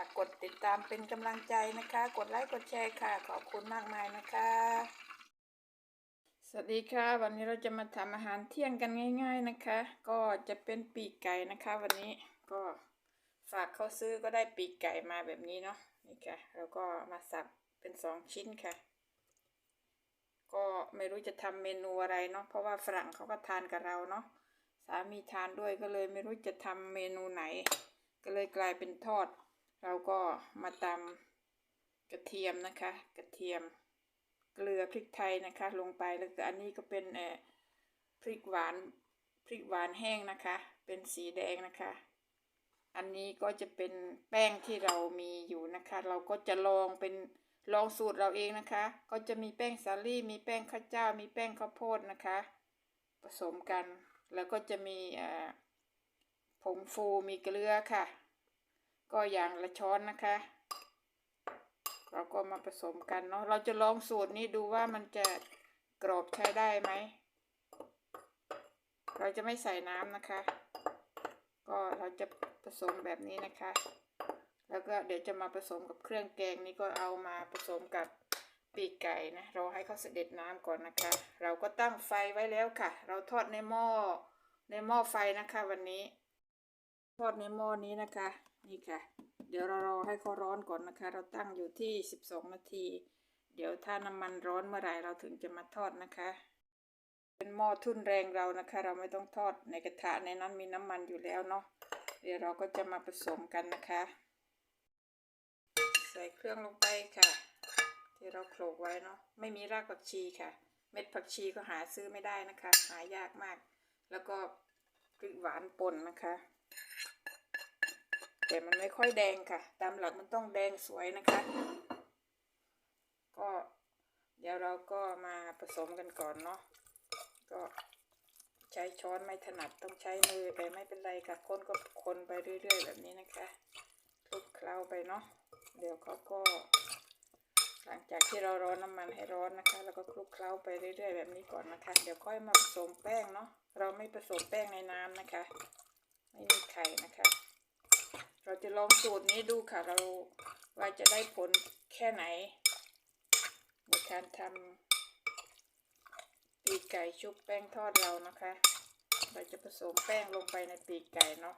ากกดติดตามเป็นกำลังใจนะคะ กดไลค์กดแชร์ค่ะ ขอบคุณมากมายนะคะ สวัสดีค่ะ วันนี้เราจะมาทำอาหารเที่ยงกันง่าย ๆนะคะ ก็จะเป็นปีกไก่นะคะ วันนี้ก็ฝากเขาซื้อก็ได้ปีกไก่มาแบบนี้เนาะนี่ค่ะแล้วก็มาสับเป็นสองชิ้นค่ะ ก็ไม่รู้จะทำเมนูอะไรเนาะเพราะว่าฝรั่งเขาก็ทานกับเราเนาะสามีทานด้วยก็เลยไม่รู้จะทำเมนูไหน ก็เลยกลายเป็นทอด เราก็มาตำกระเทียมนะคะ กระเทียมเกลือพริกไทยนะคะ ลงไปแล้วก็อันนี้ก็เป็นเอ่อพริกหวานพริกหวานแห้งนะคะ เป็นสีแดงนะคะ อันนี้ก็จะเป็นแป้งที่เรามีอยู่นะคะ เราก็จะลองเป็นลองสูตรเราเองนะคะ ก็จะมีแป้งสาลี่มีแป้งข้าวเจ้า มีแป้งข้าวโพดนะคะ ผสมกัน แล้วก็จะมีเอ่อผงฟูมีเกลือค่ะ ก็อย่างละช้อนนะคะ เราก็มาผสมกันเนาะเราจะลองสูตรนี้ดูว่ามันจะกรอบใช้ได้ไหม เราจะไม่ใส่น้ำนะคะ ก็เราจะผสมแบบนี้นะคะ แล้วก็เดี๋ยวจะมาผสมกับเครื่องแกงนี้ก็เอามาผสมกับปีกไก่นะ เราให้เขาเสด็จน้ำก่อนนะคะ เราก็ตั้งไฟไว้แล้วค่ะ เราทอดในหม้อในหม้อไฟนะคะ วันนี้ ทอดในหม้อนี้นะคะนี่ค่ะ เดี๋ยวเรารอให้เขาร้อนก่อนนะคะ เราตั้งอยู่ที่ 12 นาที เดี๋ยวถ้าน้ำมันร้อนเมื่อไหร่เราถึงจะมาทอดนะคะ เป็นหม้อทุ่นแรงเรานะคะ เราไม่ต้องทอดในกระทะในนั้นมีน้ำมันอยู่แล้วเนาะ เดี๋ยวเราก็จะมาผสมกันนะคะ ใส่เครื่องลงไปค่ะ ที่เราโขลกไว้เนาะ ไม่มีรากผักชีค่ะ เม็ดผักชีก็หาซื้อไม่ได้นะคะ หายากมาก แล้วก็พริกหวานป่นนะคะ แต่มันไม่ค่อยแดงค่ะ ตามหลักมันต้องแดงสวยนะคะ ก็เดี๋ยวเราก็มาผสมกันก่อนเนาะก็ใช้ช้อนไม่ถนัดต้องใช้มือแต่ไม่เป็นไรค่ะคนก็คนไปเรื่อยๆ แบบนี้นะคะคลุกเคล้าไปเนาะเดี๋ยวเขาก็ หลังจากที่เราร้อนน้ำมันให้ร้อนนะคะ แล้วก็คลุกเคล้าไปเรื่อยๆ แบบนี้ก่อนนะคะ เดี๋ยวค่อยมาผสมแป้งเนาะเราไม่ผสมแป้งในน้ำนะคะ ไม่มีไข่นะคะ เราจะลองสูตรนี้ดูค่ะ เราว่าจะได้ผลแค่ไหนในการทำปีกไก่ชุบแป้งทอดเรานะคะ เราจะผสมแป้งลงไปในปีกไก่เนาะ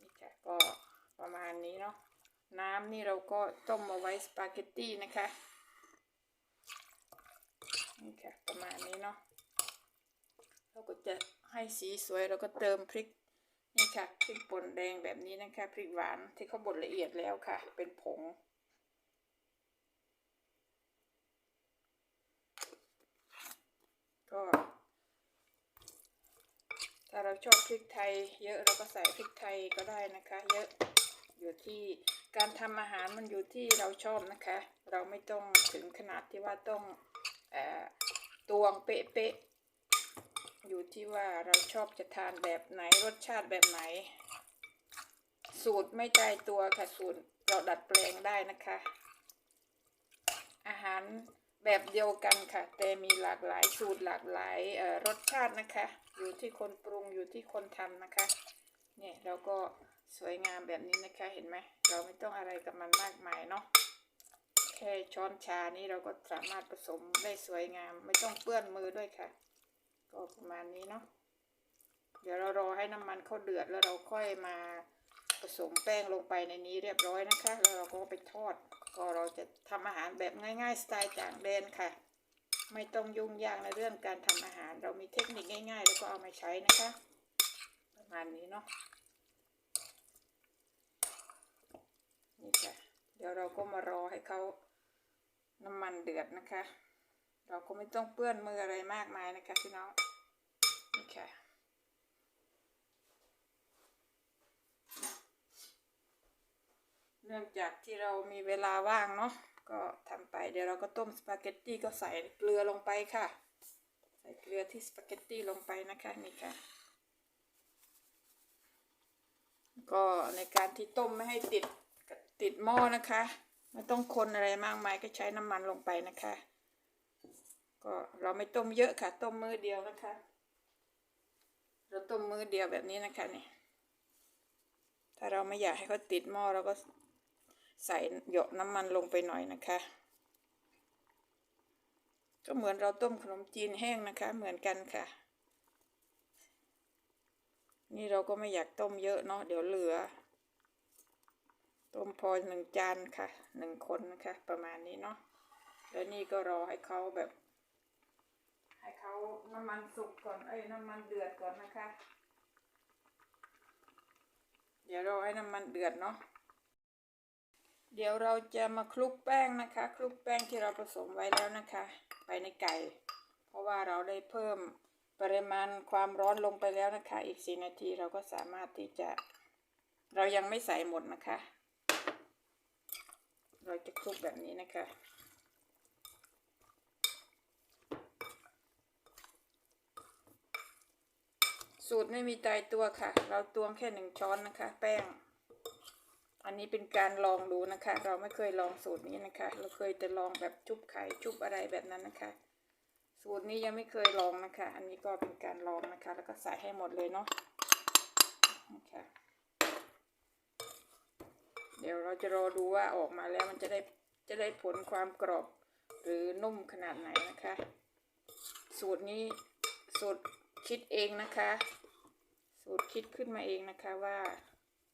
นี่ค่ะก็ประมาณนี้เนาะน้ำนี่เราก็ต้มเอาไว้สปาเกตตี้นะคะนี่ค่ะประมาณนี้เนาะเราก็จะให้สีสวยเราก็เติมพริก นี่ค่ะพริกป่นแดงแบบนี้นะคะพริกหวานที่เขาบดละเอียดแล้วค่ะ เป็นผง ก็ถ้าเราชอบพริกไทย เยอะเราก็ใส่พริกไทยก็ได้นะคะ เยอะอยู่ที่การทำอาหารมันอยู่ที่เราชอบนะคะ เราไม่ต้องถึงขนาดที่ว่าต้องอตวงเป๊ะ อยู่ที่ว่าเราชอบจะทานแบบไหนรสชาติแบบไหน สูตรไม่ตายตัวค่ะสูตรเราดัดแปลงได้นะคะ อาหารแบบเดียวกันค่ะ แต่มีหลากหลายสูตรหลากหลายรสชาตินะคะ อยู่ที่คนปรุงอยู่ที่คนทำนะคะเนี่ยเราก็สวยงามแบบนี้นะคะเห็นไหมเราไม่ต้องอะไรกับมันมากมายเนาะแค่ช้อนชานี้เราก็สามารถผสมได้สวยงาม ไม่ต้องเปื้อนมือด้วยค่ะ ก็ประมาณนี้เนาะเดี๋ยวเรารอให้น้ำมันเขาเดือดแล้วเราค่อยมาผสมแป้งลงไปในนี้เรียบร้อยนะคะ แล้วเราก็ไปทอด ก็เราจะทำอาหารแบบง่าย ๆ สไตล์ต่างแดนค่ะ ไม่ต้องยุ่งยากในเรื่องการทำอาหาร เรามีเทคนิคง่าย ๆ แล้วก็เอามาใช้นะคะ ประมาณนี้เนาะนี่ค่ะเดี๋ยวเราก็มารอให้เขาน้ำมันเดือดนะคะ เราก็ไม่ต้องเปื้อนมืออะไรมากมายนะคะพี่น้อง นี่ค่ะเนื่องจากที่เรามีเวลาว่างเนาะก็ทำไปเดี๋ยวเราก็ต้มสปาเกตตี้ก็ใส่เกลือลงไปค่ะ ใส่เกลือที่สปาเกตตี้ลงไปนะคะนี่ค่ะ ก็ในการที่ต้มไม่ให้ติดติดหม้อนะคะไม่ต้องคนอะไรมากมายก็ใช้น้ำมันลงไปนะคะ ก็เราไม่ต้มเยอะค่ะ ต้มมือเดียวนะคะ เราต้มมือเดียวแบบนี้นะคะนี่ถ้าเราไม่อยากให้เขาติดหม้อเราก็ใส่หยดน้ำมันลงไปหน่อยนะคะ ก็เหมือนเราต้มขนมจีนแห้งนะคะ เหมือนกันค่ะ นี่เราก็ไม่อยากต้มเยอะเนาะเดี๋ยวเหลือ ต้มพอหนึ่งจานค่ะหนึ่งคนนะคะ ประมาณนี้เนาะแล้วนี่ก็รอให้เขาแบบ ให้เขาน้ำมันสุกก่อน เอ้ยน้ำมันเดือดก่อนนะคะ เดี๋ยวรอให้น้ำมันเดือดเนาะ เดี๋ยวเราจะมาคลุกแป้งนะคะ คลุกแป้งที่เราผสมไว้แล้วนะคะ ไปในไก่ เพราะว่าเราได้เพิ่มปริมาณความร้อนลงไปแล้วนะคะ อีกสี่นาทีเราก็สามารถที่จะ เรายังไม่ใส่หมดนะคะ เราจะคลุกแบบนี้นะคะ สูตรไม่มีตายตัวค่ะ เราตวงแค่หนึ่งช้อนนะคะ แป้ง อันนี้เป็นการลองดูนะคะ เราไม่เคยลองสูตรนี้นะคะ เราเคยแต่ลองแบบชุบไข่ชุบอะไรแบบนั้นนะคะ สูตรนี้ยังไม่เคยลองนะคะ อันนี้ก็เป็นการลองนะคะ แล้วก็ใส่ให้หมดเลยเนาะนะคะเดี๋ยวเราจะรอดูว่าออกมาแล้วมันจะได้จะได้ผลความกรอบหรือนุ่มขนาดไหนนะคะ สูตรนี้สูตร คิดเองนะคะ สูตรคิดขึ้นมาเองนะคะว่า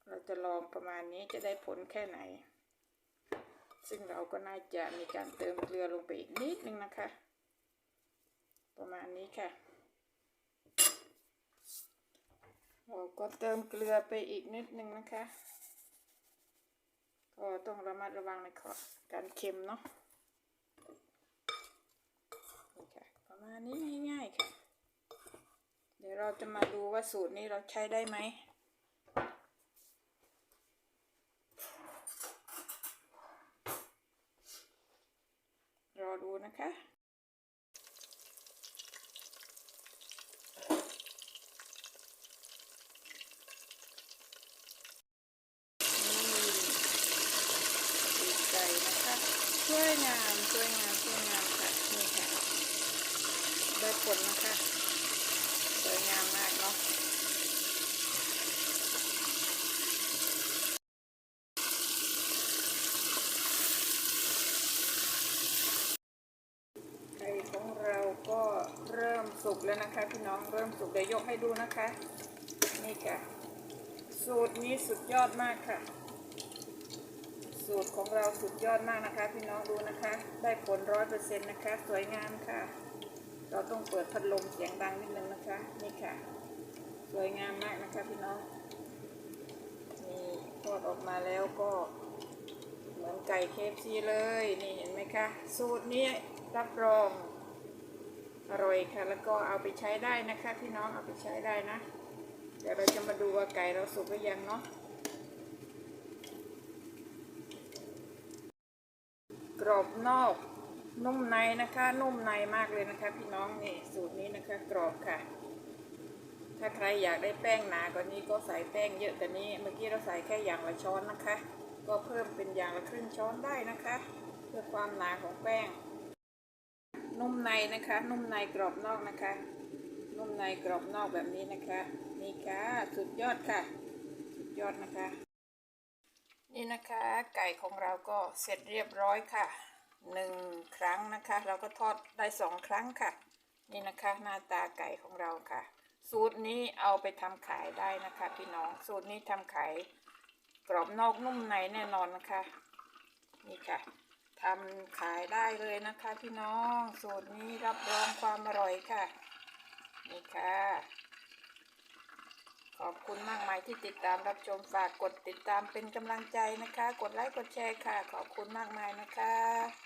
เราจะลองประมาณนี้จะได้ผลแค่ไหน ซึ่งเราก็น่าจะมีการเติมเกลือลงไปอีกนิดนึงนะคะ ประมาณนี้ค่ะ เราก็เติมเกลือไปอีกนิดนึงนะคะ ก็ต้องระมัดระวังในข้อการเค็มเนาะประมาณนี้ง่ายๆค่ะ ดี๋ยวเราจะมาดูว่าสูตรนี้เราใช้ได้ไหมรอดูนะคะนี่ปีไก่นะคะสวยงามสวยงามสวยงามค่ะนี่ค่ะได้ผลนะคะ ไก่ของเราก็เริ่มสุกแล้วนะคะพี่น้องเริ่มสุกเดี๋ยวยกให้ดูนะคะ นี่ค่ะ สูตรนี้สุดยอดมากค่ะ สูตรของเราสุดยอดมากนะคะ พี่น้องดูนะคะ ได้ผลร้อยเปอร์เซ็นต์นะคะ สวยงามค่ะ เราต้องเปิดพัดลมเสียงดังนิดนึงนะคะ นี่ค่ะ วยงามมากนะคะพี่น้องนี่ทอดออกมาแล้วก็เหมือนไก่เคฟซีเลย นี่เห็นไหมคะ สูตรนี้รับรอง อร่อยค่ะ แล้วก็เอาไปใช้ได้นะคะ พี่น้องเอาไปใช้ได้นะ เดี๋ยวเราจะมาดูว่าไก่เราสุกหรือยังเนาะกรอบนอกนุ่มในนะคะ นุ่มในมากเลยนะคะ พี่น้องนี่สูตรนี้นะคะ กรอบค่ะ ถ้าใครอยากได้แป้งหนากว่านี้ก็ใส่แป้งเยอะกว่านี้ เมื่อกี้เราใส่แค่อย่างละช้อนนะคะ ก็เพิ่มเป็นอย่างละครึ่งช้อนได้นะคะ เพื่อความหนาของแป้ง นุ่มในนะคะ นุ่มในกรอบนอกนะคะ นุ่มในกรอบนอกแบบนี้นะคะ นี่ค่ะสุดยอดค่ะ สุดยอดนะคะ นี่นะคะไก่ของเราก็เสร็จเรียบร้อยค่ะหนึ่งครั้งนะคะ เราก็ทอดได้สองครั้งค่ะ นี่นะคะหน้าตาไก่ของเราค่ะ สูตรนี้เอาไปทำขายได้นะคะพี่น้อง สูตรนี้ทำขายกรอบนอกนุ่มในแน่นอนนะคะ นี่ค่ะทำขายได้เลยนะคะพี่น้อง สูตรนี้รับรองความอร่อยค่ะ นี่ค่ะ ขอบคุณมากมายที่ติดตามรับชมฝากกดติดตามเป็นกำลังใจนะคะ กดไลค์กดแชร์ค่ะ ขอบคุณมากมายนะคะ